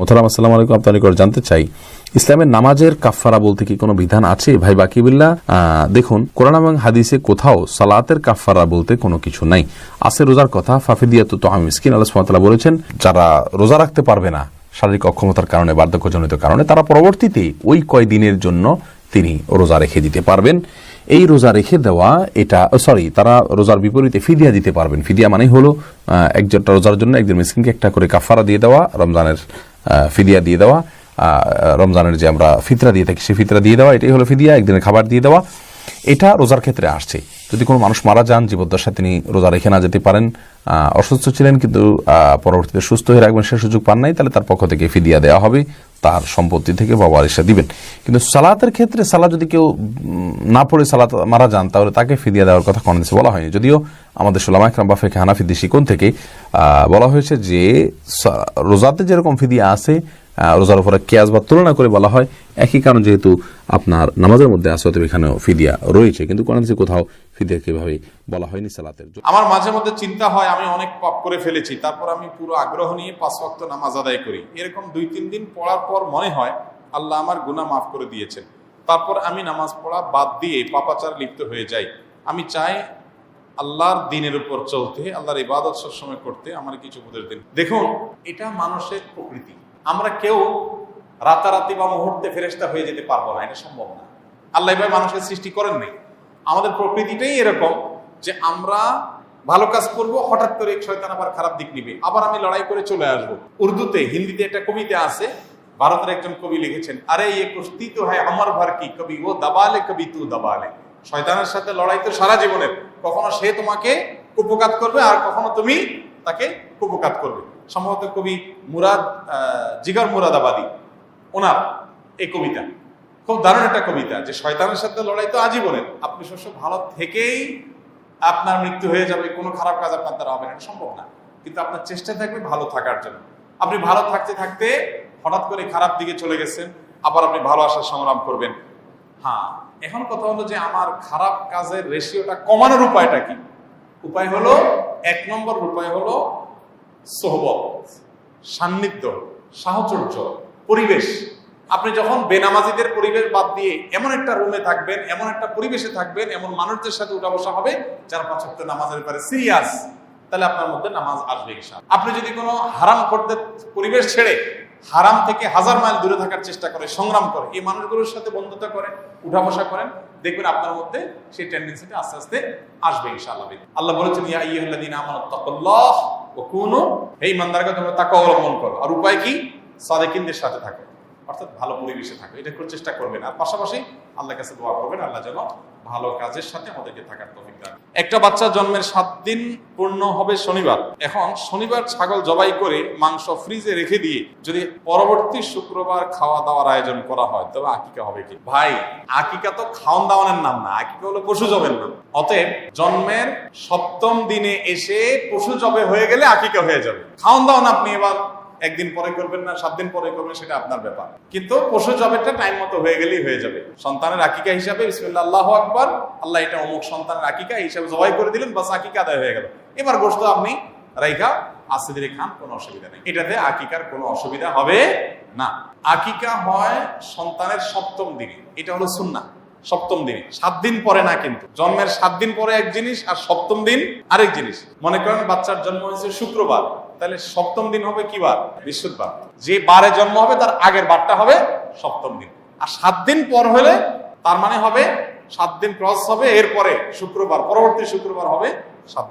মোতারাম, আসসালামু আলাইকুম, আপনার নিকট জানতে চাই, ইসলামের নামাজের কাফফারা বলতে কি কোনো বিধান আছে? ভাই বাকিবিল্লা দেখুন, কোরআন এবং হাদিসে কোথাও সালাতের কাফফারা বলতে কোনো কিছু নাই। আছে রোজার কথা, ফাফিদিয়াত তো আমি মিসকিন, আল্লাহ সুবহানাহু বলেছেন, যারা রোজা রাখতে পারবে না, শারীরিক অক্ষমতার কারণে, বার্ধক্যজনিত কারণে, তারা পরবর্তীতে ওই কয়দিনের জন্য তিনি রোজা রেখে দিতে পারবেন। এই রোজা রেখে দেওয়া, এটা সরি তারা রোজার বিপরীতে ফিদিয়া দিতে পারবেন। ফিদিয়া মানে হলো একজনটা রোজার জন্য একজন মিসকিনকে একটা করে কাফারা দিয়ে দেওয়া, রমজানের ফিদিয়া দিয়ে দেওয়া। রমজানের যে আমরা ফিতরা দিয়ে থাকি সে ফিতরা দিয়ে দেওয়া, এটাই হলো ফিদিয়া, একদিনের খাবার দিয়ে দেওয়া। এটা রোজার ক্ষেত্রে আসছে। যদি কোনো মানুষ মারা যান, জীবদ্দশায় তিনি রোজা রেখে না যেতে পারেন অসুস্থ ছিলেন কিন্তু পরবর্তীতে সুস্থ হয়ে রাখবেন, সে সুযোগ পান নাই, তাহলে তার পক্ষ থেকে ফিদিয়া দেওয়া হবে, তার সম্পত্তি থেকে বাবা আরিসা দিবেন। কিন্তু সালাতের ক্ষেত্রে সালাত যদি কেউ না পড়ে সালাত মারা যান, তাহলে তাকে ফিদিয়া দেওয়ার কথা কোনো দেশে বলা হয়নি। যদিও আমাদের সোলামা একরাম বা ফেকে হানাফি দৃষ্টিকোণ থেকে বলা হয়েছে যে রোজাতে যেরকম ফিদিয়া আছে রোজার উপরে কেয়াজ বা তুলনা করে বলা হয়, একই কারণ যেহেতু আপনার নামাজের মধ্যে আছে, অতএব এখানেও ফিদিয়া রয়েছে। কিন্তু কোন কোথাও ফিদিয়া কীভাবে বলা হয়নি সালাতের আমার মাঝে মধ্যে চিন্তা হয়, আমি অনেক পাপ করে ফেলেছি, তারপর আমি পুরো আগ্রহ নিয়ে পাঁচ ওয়াক্ত নামাজ আদায় করি। এরকম দুই তিন দিন পড়ার পর মনে হয়, আল্লাহ আমার গুনাহ মাফ করে দিয়েছেন। তারপর আমি নামাজ পড়া বাদ দিয়ে পাপাচার লিপ্ত হয়ে যাই। আমি চাই আল্লাহর দিনের উপর চলতে, আল্লাহর ইবাদত সবসময় করতে, আমার কিছু উপদেশ দিন। দেখুন, এটা মানুষের প্রকৃতি। আমরা কেউ রাতারাতি বা মুহূর্তে ফেরেস্তা হয়ে যেতে পারব না, এটা সম্ভব না। আল্লাহ এভাবে মানুষের সৃষ্টি করেন নাই। আমাদের প্রকৃতিটাই এরকম যে আমরা ভালো কাজ করব, হঠাৎ করে শয়তান আবার খারাপ দিক নিবে। আবার আমি লড়াই করে চলে আসব। উর্দুতে, হিন্দিতে একটা কবিতা আছে, ভারতের একজন কবি লিখেছেন, আরে ইয়ে কুস্তি তো হয় আমার ভার কি কবি, ও দাবালে কবি তু দাবালে। শয়তানের সাথে লড়াই তো সারা জীবনের। কখনো সে তোমাকে কুপকাত করবে আর কখনো তুমি তাকে কুপকাত করবে। সম্ভবত কবি মুরাদ জিগর মুরাদাবাদী, ওনার এই কবিতা। খুব দারুণ একটা কবিতা যে শয়তানের সাথে লড়াই তো আজীবনের। আপনি শস্য ভালো থেকেই আপনার মৃত্যু হয়ে যাবে, কোনো খারাপ কাজ আপনার দ্বারা হবে না সম্ভব না। কিন্তু আপনার চেষ্টা থাকবে ভালো থাকার জন্য। আপনি ভালো থাকতে থাকতে হঠাৎ করে খারাপ দিকে চলে গেছেন, আবার আপনি ভালো আসার সংগ্রাম করবেন। হ্যাঁ এখন কথা হলো যে আমার খারাপ কাজের রেশিওটা কমানোর উপায়টা কি? উপায় হলো, এক নম্বর উপায় হলো সোহবত, সান্নিধ্য, সাহচর্য, পরিবেশ। আপনি যখন বেনামাজিদের পরিবেশ বাদ দিয়ে এমন একটা রুমে থাকবেন, এমন একটা পরিবেশে থাকবেন, এমন মানুষদের সাথে উঠা বসা হবে, যারা পাঁচ নামাজের ব্যাপারে সিরিয়াস তাহলে আপনার মধ্যে নামাজ আসবে। আপনি যদি কোনো হারাম করতে, পরিবেশ ছেড়ে হারাম থেকে হাজার মাইল দূরে থাকার চেষ্টা করে, সংগ্রাম করে, এই মানুষগুলোর সাথে বন্ধুতা করে উঠা বসা করেন, দেখবেন আপনার মধ্যে সেই টেন্ডেন্সিটা আস্তে আস্তে আসবে ইনশাআল্লাহ। আল্লাহ বলেছেন, ইয়া আইয়ুহাল্লাযীনা আমানু তাকুল্লাহ ওয়া কুনু এই ইমানদারকে তোমরা তাকে অবলম্বন করো। আর উপায় কি? সাদেকিনদের সাথে থাকো। অর্থাৎ ভালো পরিবেশে থাকবে। এটা করে চেষ্টা করবেন। আর পাশাপাশি আল্লাহর কাছে দোয়া করবেন, আল্লাহ যেন ভালো কাজের সাথে আমাদেরকে থাকার তৌফিক দান একটা বাচ্চা জন্মের সাত দিন পূর্ণ হবে শনিবার। এখন শনিবার ছাগল জবাই করে মাংস ফ্রিজে রেখে দিয়ে যদি পরবর্তী শুক্রবার খাওয়া দাওয়ার আয়োজন করা হয়, তবে আকিকা হবে কি? ভাই, আকিকা তো খাওয়ান দাওয়ানের নাম না। আকিকা হলো পশু জবের নাম। অতএব জন্মের সপ্তম দিনে এসে পশু জবে হয়ে গেলে আকিকা হয়ে যাবে। খাওয়ান দাওয়ান আপনি এবার। একদিন পরে করবেন না, সাত দিন পরে করবেন, সেটা আপনার ব্যাপার। কিন্তু পশু জবেরটা টাইম মতো হয়ে গেলেই হয়ে যাবে। সন্তানের আকিকা হিসাবে, বিসমিল্লাহ, আল্লাহ আকবর, আল্লাহ এটা অমুক সন্তানের আকিকা হিসাবে জবাই করে দিলেন, বাস আকিকা আদায় হয়ে গেল। এবার গোস্ত আপনি রাইখা আস্তে ধীরে খান, কোনো অসুবিধা নেই। এটাতে আকিকার কোনো অসুবিধা হবে না। আকিকা হয় সন্তানের সপ্তম দিনে। এটা হলো সুন্না সপ্তম দিনে। সাত দিন পরে না কিন্তু। জন্মের সাত দিন পরে এক জিনিস আর সপ্তম দিন আরেক জিনিস। মনে করেন বাচ্চার জন্ম হয়েছে শুক্রবার। তাহলে সপ্তম দিন হবে কি বার? বৃহস্পতিবার। যে বারে জন্ম হবে, তার আগের বারটা হবে সপ্তম দিন। আর সাত দিন পর হলে তার মানে হবে সাত দিন ক্রস হবে, এরপরে শুক্রবার, পরবর্তী শুক্রবার হবে সাত দিন।